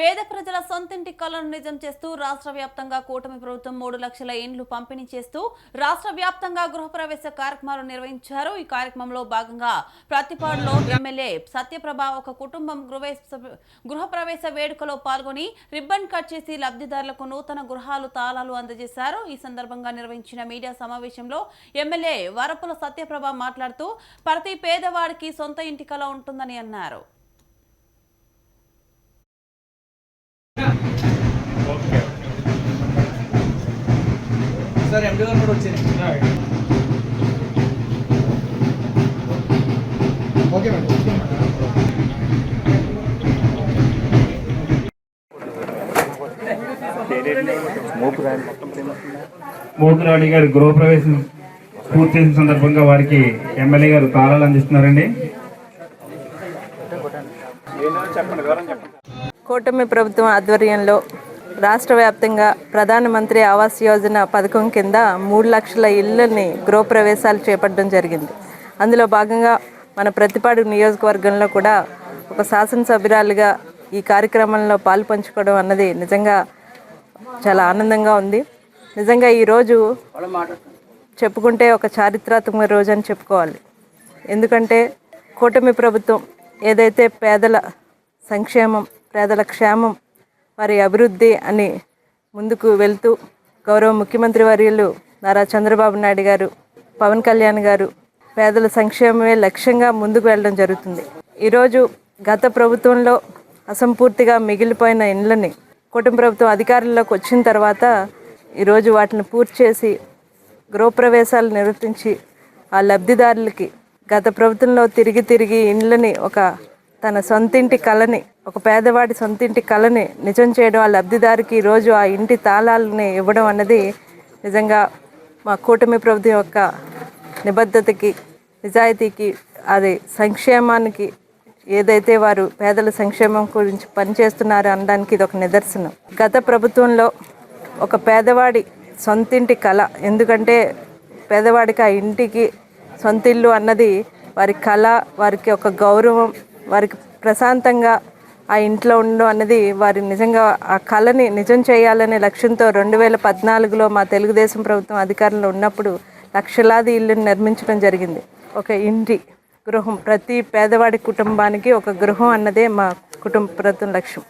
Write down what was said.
పేద ప్రజల సొంతింటి కలను నిజం చేస్తూ రాష్ట్ర వ్యాప్తంగా కూటమి ప్రభుత్వం మూడు లక్షల ఇండ్లు పంపిణీ చేస్తూ రాష్ట్ర వ్యాప్తంగా గృహప్రవేశ కార్యక్రమాలు నిర్వహించారు. ఈ కార్యక్రమంలో భాగంగా ప్రతిపాడులో ఎమ్మెల్యే సత్యప్రభ ఒక కుటుంబం గృహప్రవేశ వేడుకలో పాల్గొని రిబ్బన్ కట్ చేసి లబ్ధిదారులకు నూతన గృహాలు తాళాలు అందజేశారు. ఈ సందర్భంగా నిర్వహించిన మీడియా సమావేశంలో ఎమ్మెల్యే వరపుల సత్యప్రభ మాట్లాడుతూ ప్రతి పేదవాడికి సొంత ఇంటి కల ఉంటుందని అన్నారు. సార్ ఎండి గారు కూడా వచ్చారు. Okay madam. మోతురాడి గారి గృహప్రవేశం పూర్తి చేసిన సందర్భంగా వారికి ఎమ్మెల్యే గారు తాళాలు అందిస్తున్నారండి. కూటమి ప్రభుత్వం ఆధ్వర్యంలో రాష్ట్ర వ్యాప్తంగా ప్రధానమంత్రి ఆవాస్ యోజన పథకం కింద మూడు లక్షల ఇళ్ళని గృహప్రవేశాలు చేపట్టడం జరిగింది. అందులో భాగంగా మన ప్రతిపాడు నియోజకవర్గంలో కూడా ఒక శాసనసభ్యురాలుగా ఈ కార్యక్రమంలో పాలు పంచుకోవడం అన్నది నిజంగా చాలా ఆనందంగా ఉంది. నిజంగా ఈరోజు చెప్పుకుంటే ఒక చారిత్రాత్మక రోజు అని చెప్పుకోవాలి. ఎందుకంటే కూటమి ప్రభుత్వం ఏదైతే పేదల సంక్షేమం పేదల క్షేమం వారి అభివృద్ధి అని ముందుకు వెళ్తూ గౌరవ ముఖ్యమంత్రి వర్యులు నారా చంద్రబాబు నాయుడు గారు పవన్ కళ్యాణ్ గారు పేదల సంక్షేమమే లక్ష్యంగా ముందుకు వెళ్ళడం జరుగుతుంది. ఈరోజు గత ప్రభుత్వంలో అసంపూర్తిగా మిగిలిపోయిన ఇండ్లని కుటుంబ ప్రభుత్వం అధికారంలోకి వచ్చిన తర్వాత ఈరోజు వాటిని పూర్తి చేసి గృహప్రవేశాలు నిర్వర్తించి ఆ లబ్ధిదారులకి గత ప్రభుత్వంలో తిరిగి తిరిగి ఇండ్లని ఒక తన సొంతింటి కళని ఒక పేదవాడి సొంతింటి కళని నిజం చేయడం ఆ లబ్ధిదారికి ఈరోజు ఆ ఇంటి తాళాలని ఇవ్వడం అన్నది నిజంగా మా కూటమి ప్రభుత్వం యొక్క నిబద్ధతకి నిజాయితీకి అది సంక్షేమానికి ఏదైతే వారు పేదల సంక్షేమం గురించి పనిచేస్తున్నారు అనడానికి ఇది ఒక నిదర్శనం. గత ప్రభుత్వంలో ఒక పేదవాడి సొంతింటి కళ ఎందుకంటే పేదవాడికి ఆ ఇంటికి సొంత ఇల్లు అన్నది వారి కళ వారికి ఒక గౌరవం వారికి ప్రశాంతంగా ఆ ఇంట్లో ఉండడం అన్నది వారి నిజంగా ఆ కళని నిజం చేయాలనే లక్ష్యంతో రెండు వేల పద్నాలుగులో మా తెలుగుదేశం ప్రభుత్వం అధికారంలో ఉన్నప్పుడు లక్షలాది ఇల్లును నిర్మించడం జరిగింది. ఒక ఇంటి గృహం ప్రతి పేదవాడి కుటుంబానికి ఒక గృహం అన్నదే మా కుటుంబ ప్రభుత్వం లక్ష్యం.